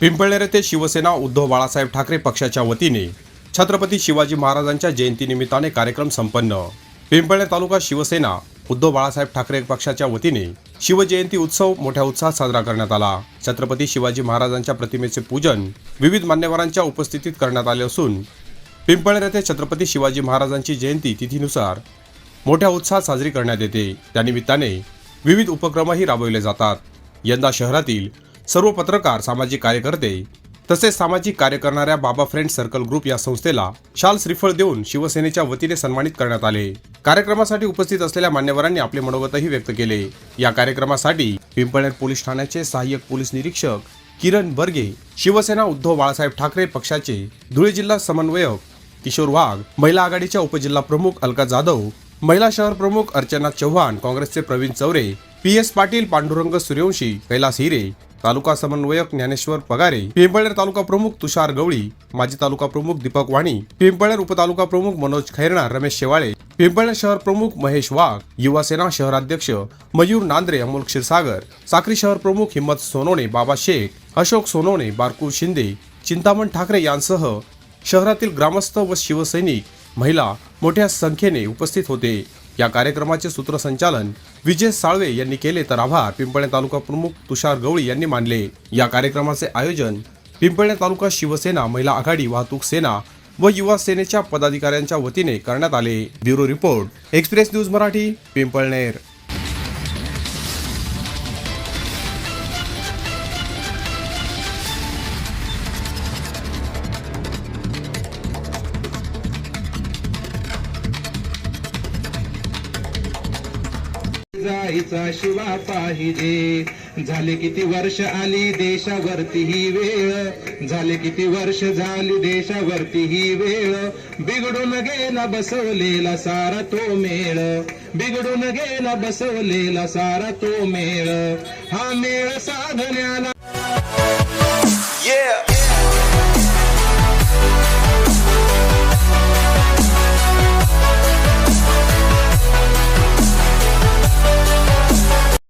पिंपळनेर येथे शिवसेना उद्धव बाळासाहेब ठाकरे पक्षाच्या वतीने छत्रपती शिवाजी महाराजांच्या जयंतीनिमित्ताने कार्यक्रम संपन्न. पिंपळनेर तालुका शिवसेना उद्धव बाळासाहेब ठाकरे पक्षाच्या वतीने शिवजयंती उत्सव मोठ्या उत्साहात साजरा करण्यात आला. छत्रपती शिवाजी महाराजांच्या प्रतिमेचे पूजन विविध मान्यवरांच्या उपस्थितीत करण्यात आले असून पिंपळनेर येथे छत्रपती शिवाजी महाराजांची जयंती तिथीनुसार मोठ्या उत्साहात साजरी करण्यात येते. त्यानिमित्ताने विविध उपक्रमही राबविले जातात. यंदा शहरातील सर्व पत्रकार सामाजिक कार्यकर्ते तसेच सामाजिक कार्य करणाऱ्या बाबा फ्रेंड सर्कल ग्रुप या संस्थेला शाल श्रीफळ देऊन शिवसेनेच्या वतीने सन्मानित करण्यात आले. कार्यक्रमासाठी उपस्थित असलेल्या मान्यवरांनी आपले मनोगतही व्यक्त केले. या कार्यक्रमासाठी पिंपळनेर पोलीस ठाण्याचे सहाय्यक पोलीस निरीक्षक किरण बर्गे शिवसेना उद्धव बाळासाहेब ठाकरे पक्षाचे धुळे जिल्हा समन्वयक किशोर वाघ महिला आघाडीच्या उपजिल्हा प्रमुख अलका जाधव महिला शहर प्रमुख अर्चना चव्हाण काँग्रेसचे प्रवीण चौरे पी एस पाटील पांडुरंग सूर्यवंशी कैलास हिरे तालुका समन्वयक ज्ञानेश्वर पगारे पिंपळेर तालुका प्रमुख तुषार गवळी माजी तालुका प्रमुख दीपक वाणी पिंपळेर उपतालुका प्रमुख मनोज खैरणार रमेश शेवाळे पिंपळेर शहर प्रमुख महेश वाघ युवा सेना शहराध्यक्ष मयूर नांद्रे अमोल क्षीरसागर साक्री शहर प्रमुख हिम्मत सोनोने बाबा शेख अशोक सोनोने बारकू शिंदे चिंतामण ठाकरे यांसह शहरातील ग्रामस्थ व शिवसैनिक महिला मोठ्या संख्येने उपस्थित होते. या कार्यक्रमाचे सूत्रसंचालन विजय साळवे यांनी केले तर आभार पिंपळे तालुका प्रमुख तुषार गवळी यांनी मानले. या कार्यक्रमाचे आयोजन पिंपळे तालुका शिवसेना महिला आघाडी वाहतूक सेना व युवा सेनेच्या पदाधिकाऱ्यांच्या वतीने करण्यात आले. Bureau report Express News Marathi Pimpalner. जायचा शिवा पाहिजे. झाले किती वर्ष आली देशावरती ही वेळ. झाले किती वर्ष झाली देशावरती ही वेळ. बिघडून गेला बसवलेला सारा तो मेळ. बिघडून गेला बसवलेला सारा तो मेळ. हा मेळ साधण्याला